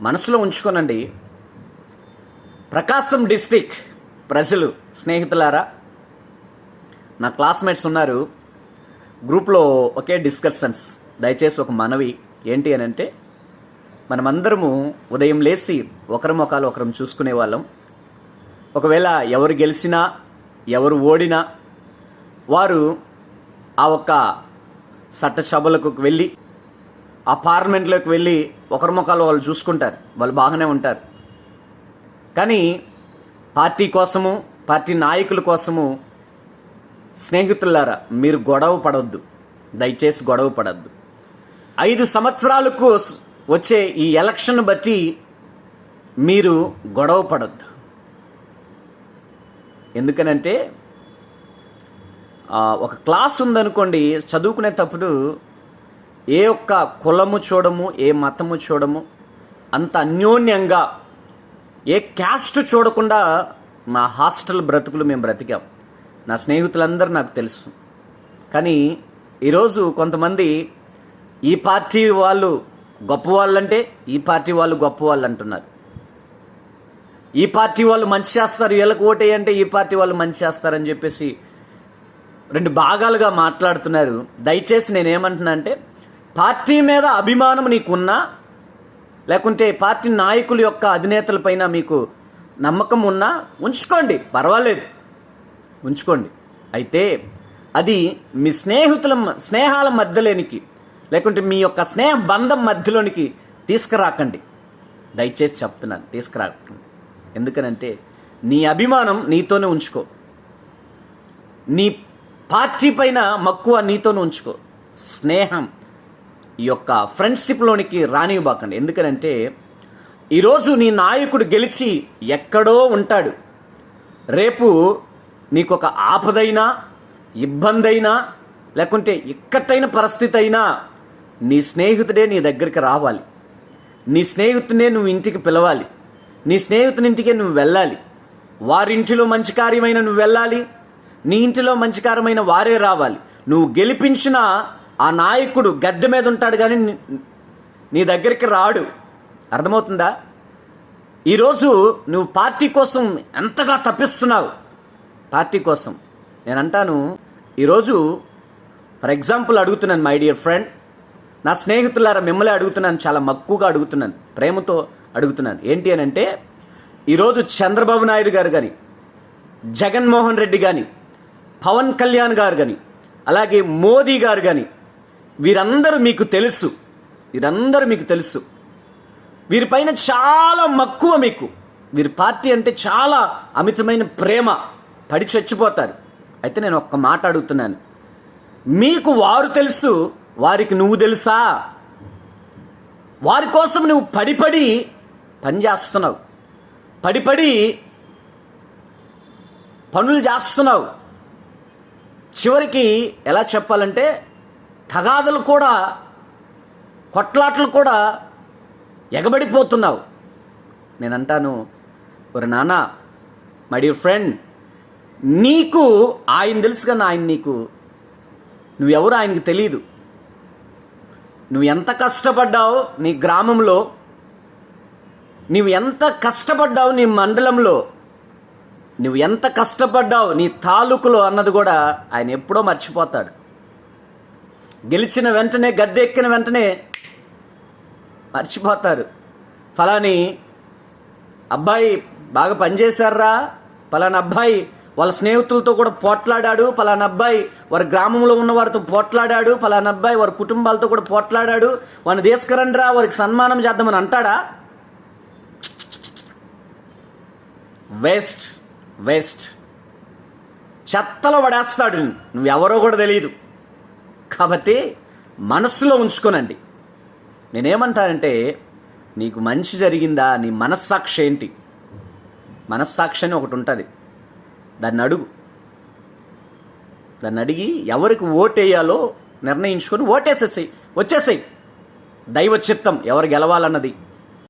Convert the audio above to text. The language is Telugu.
మనసులో ఉంచుకోనండి. ప్రకాశం డిస్టిక్ ప్రజలు స్నేహితులారా నా క్లాస్మేట్స్ ఉన్నారు. గ్రూప్లో ఒకే డిస్కషన్స్ దయచేసి ఒక మనవి ఏంటి అని అంటే మనమందరము ఉదయం లేచి ఒకరి ముఖాలు ఒకరం చూసుకునే వాళ్ళం. ఒకవేళ ఎవరు గెలిచినా ఎవరు ఓడినా వారు ఆ ఒక్క చట్టసభలకు వెళ్ళి ఆ పార్లమెంట్లోకి వెళ్ళి ఒకరి ముఖాలు వాళ్ళు చూసుకుంటారు. వాళ్ళు బాగానే ఉంటారు. కానీ పార్టీ కోసము పార్టీ నాయకుల కోసము స్నేహితులారా మీరు గొడవ పడవద్దు దయచేసి గొడవ పడద్దు. ఐదు సంవత్సరాలకు వచ్చే ఈ ఎలక్షన్ బట్టి మీరు గొడవ పడద్దు. ఎందుకనంటే ఒక క్లాస్ ఉందనుకోండి చదువుకునేటప్పుడు ఏ ఒక్క కులము చూడము ఏ మతము చూడము అంత అన్యోన్యంగా ఏ క్యాస్ట్ చూడకుండా మా హాస్టల్ బ్రతుకులు మేము బ్రతికాం. నా స్నేహితులందరూ నాకు తెలుసు. కానీ ఈరోజు కొంతమంది ఈ పార్టీ వాళ్ళు గొప్ప వాళ్ళంటే ఈ పార్టీ వాళ్ళు గొప్ప వాళ్ళు అంటున్నారు. ఈ పార్టీ వాళ్ళు మంచి చేస్తారు వీళ్ళకి ఓటేయంటే ఈ పార్టీ వాళ్ళు మంచి చేస్తారని చెప్పేసి రెండు భాగాలుగా మాట్లాడుతున్నారు. దయచేసి నేనేమంటున్నా అంటే పార్టీ మీద అభిమానం నీకున్నా లేకుంటే పార్టీ నాయకుల యొక్క అధినేతలపైన మీకు నమ్మకం ఉన్నా ఉంచుకోండి. పర్వాలేదు. ఉంచుకోండి. అయితే అది మీ స్నేహితుల స్నేహాల మధ్యలోనికి లేకుంటే మీ యొక్క స్నేహ బంధం మధ్యలోనికి తీసుకురాకండి. దయచేసి చెప్తున్నాను తీసుకురాకండి. ఎందుకనంటే నీ అభిమానం నీతోనే ఉంచుకో. నీ పార్టీ పైన మక్కువ నీతోనే ఉంచుకో. స్నేహం. ఈ యొక్క ఫ్రెండ్షిప్లోనికి రానివ్వబాకండి ఎందుకనంటే ఈరోజు నీ నాయకుడు గెలిచి ఎక్కడో ఉంటాడు. రేపు నీకు ఒక ఆపదైనా ఇబ్బంది అయినా లేకుంటే ఇక్కట్టైన పరిస్థితి అయినా నీ స్నేహితుడే నీ దగ్గరికి రావాలి. నీ స్నేహితునే నువ్వు ఇంటికి పిలవాలి. నీ స్నేహితుని ఇంటికే నువ్వు వెళ్ళాలి. వారింటిలో మంచి కార్యమైన నువ్వు వెళ్ళాలి. నీ ఇంటిలో మంచి కార్యమైన వారే రావాలి. నువ్వు గెలిపించిన ఆ నాయకుడు గద్దె మీద ఉంటాడు కానీ నీ- దగ్గరికి రాడు. అర్థమవుతుందా? ఈరోజు నువ్వు పార్టీ కోసం ఎంతగా తప్పిస్తున్నావు? పార్టీ కోసం. నేను అంటాను ఈరోజు ఫర్ ఎగ్జాంపుల్ అడుగుతున్నాను మై డియర్ ఫ్రెండ్. నా స్నేహితులారా మిమ్మల్ని అడుగుతున్నాను చాలా మక్కువగా అడుగుతున్నాను ప్రేమతో అడుగుతున్నాను. ఏంటి అని అంటే ఈరోజు చంద్రబాబు నాయుడు గారు కానీ జగన్మోహన్ రెడ్డి కానీ పవన్ కళ్యాణ్ గారు కానీ అలాగే మోదీ గారు కానీ వీరందరూ మీకు తెలుసు. వీరందరూ మీకు తెలుసు. వీరిపైన చాలా మక్కువ మీకు. వీరి పార్టీ అంటే చాలా అమితమైన ప్రేమ. పడి చచ్చిపోతారు. అయితే నేను ఒక్క మాట అడుగుతున్నాను. మీకు వారు తెలుసు వారికి నువ్వు తెలుసా? వారి కోసం నువ్వు పడిపడి పనిచేస్తున్నావు పడిపడి పనులు చేస్తున్నావు. చివరికి ఎలా చెప్పాలంటే తగాదులు కూడా కొట్లాటలు కూడా ఎగబడిపోతున్నావు. నేను అంటాను ఒక నాన్న మై డియర్ ఫ్రెండ్ నీకు ఆయన తెలుసు కానీ ఆయన నీకు నువ్వెవరు ఆయనకి తెలియదు నువ్వు ఎంత కష్టపడ్డావు నీ గ్రామంలో నువ్వు ఎంత కష్టపడ్డావు నీ మండలంలో నువ్వు ఎంత కష్టపడ్డావు నీ తాలూకులో అన్నది కూడా ఆయన ఎప్పుడో మర్చిపోతాడు. గెలిచిన వెంటనే గద్దె ఎక్కిన వెంటనే మర్చిపోతారు. ఫలాని అబ్బాయి బాగా పనిచేశారా? ఫలానా అబ్బాయి వాళ్ళ స్నేహితులతో కూడా పోట్లాడాడు. ఫలానా అబ్బాయి వారి గ్రామంలో ఉన్న వారితో పోట్లాడాడు. ఫలానా అబ్బాయి వారి కుటుంబాలతో కూడా పోట్లాడాడు. వాడిని తీసుకురండిరా వారికి సన్మానం చేద్దామని అంటాడా? Waste waste. చెత్తలో పడేస్తాడు. నువ్వెవరో కూడా తెలియదు కాబట్టి మనస్సులో ఉంచుకోనండి. నేనేమంటానంటే నీకు మంచి జరిగిందా నీ మనస్సాక్షి ఏంటి? మనస్సాక్షి అని ఒకటి ఉంటుంది. దాన్ని అడుగు. దాన్ని అడిగి ఎవరికి ఓటేయాలో నిర్ణయించుకొని ఓటేసేసేయి వచ్చేసేయి. దైవ చిత్తం ఎవరు గెలవాలన్నది.